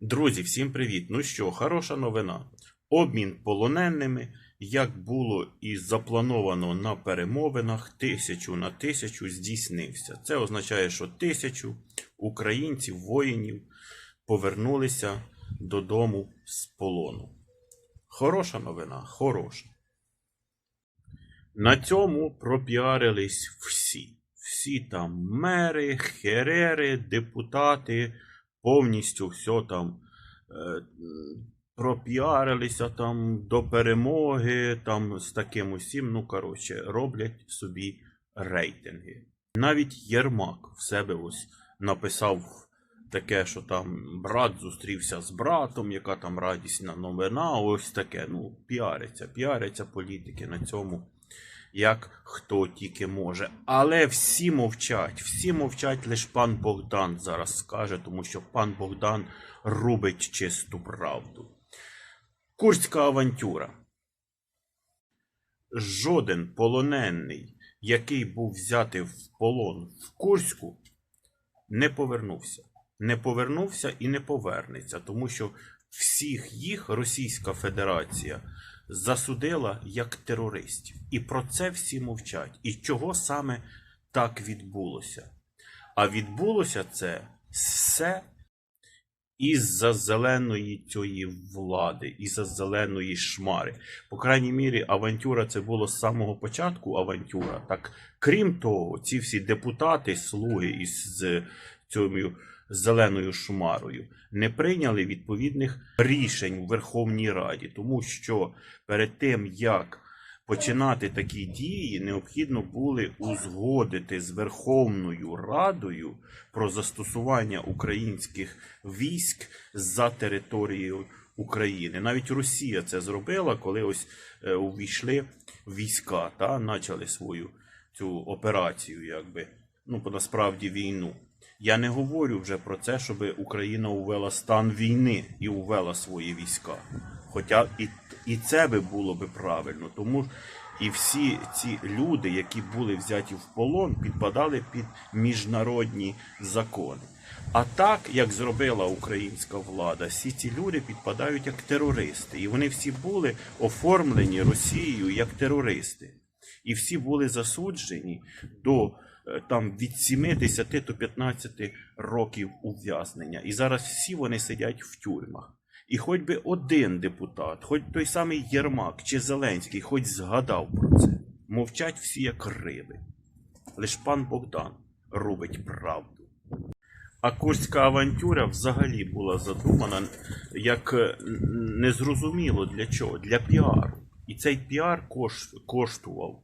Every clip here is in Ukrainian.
Друзі, всім привіт! Ну що, хороша новина. Обмін полоненими, як було і заплановано на перемовинах, тисячу на тисячу здійснився. Це означає, що тисячу українців, воїнів повернулися додому з полону. Хороша новина, хороша. На цьому пропіарились всі. Всі там мери, херери, депутати, повністю все там е, пропіарилися там до перемоги, там з таким усім. Ну, коротше, роблять собі рейтинги. Навіть Єрмак в себе ось написав таке, що там брат зустрівся з братом, яка там радісна новина, ось таке. Ну, піариться, піаряться політики на цьому як хто тільки може. Але всі мовчать, всі мовчать, лише пан Богдан зараз скаже, тому що пан Богдан рубить чисту правду. Курська авантюра. Жоден полонений, який був взятий в полон в Курську, не повернувся. Не повернувся і не повернеться, тому що всіх їх Російська Федерація засудила як терористів. І про це всі мовчать. І чого саме так відбулося? А відбулося це все із-за зеленої цієї влади, із-за зеленої шмари. По крайній мірі, авантюра це було з самого початку авантюра. Так, крім того, ці всі депутати, слуги із зеленою шмарою не прийняли відповідних рішень у Верховній Раді, тому що перед тим як починати такі дії, необхідно були узгодити з Верховною Радою про застосування українських військ за територією України. Навіть Росія це зробила, коли ось е, увійшли війська та почали свою цю операцію, якби ну насправді війну. Я не говорю вже про це, щоб Україна увела стан війни і увела свої війська. Хоча і, і це би було би правильно, тому і всі ці люди, які були взяті в полон, підпадали під міжнародні закони. А так, як зробила українська влада, всі ці люди підпадають як терористи, і вони всі були оформлені Росією як терористи. І всі були засуджені до там від 70 до 15 років ув'язнення. І зараз всі вони сидять в тюрмах. І хоч би один депутат, хоч той самий Єрмак чи Зеленський, хоч згадав про це. Мовчать всі як риби. Лиш пан Богдан робить правду. А Курська авантюра взагалі була задумана як е, незрозуміло для чого, для піару. І цей піар кош- коштував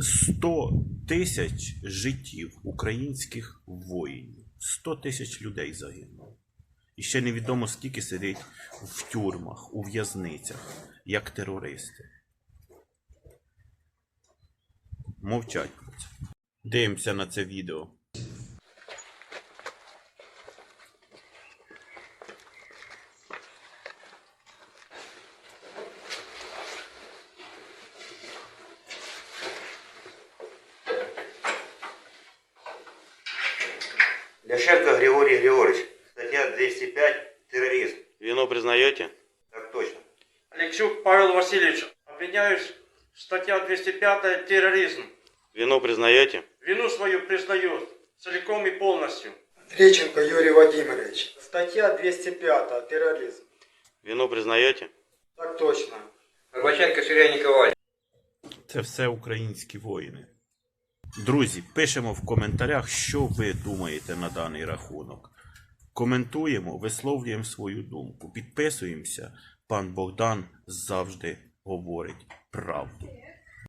100 тисяч життів українських воїнів. 100 тисяч людей загинуло. І ще невідомо скільки сидить в тюрмах, у в'язницях, як терористи. Мовчать. Дивимося на це відео. Ляшенко Григорий Григорьевич. Статья 205. Терроризм. Віно признаєте? Так точно. Алексюк Павел Васильевич, обвиняюсь, статья 205 терроризм. Віно признаєте? Вину свою признаю целиком и полностью. Треченко Юрий Владимирович. Статья 205. Терроризм. Віно признаєте? Так точно. Горбаченко Сергей Николаевич. Це все українські воїни. Друзі, пишемо в коментарях, що ви думаєте на даний рахунок. Коментуємо, висловлюємо свою думку. Підписуємося. Пан Богдан завжди говорить правду.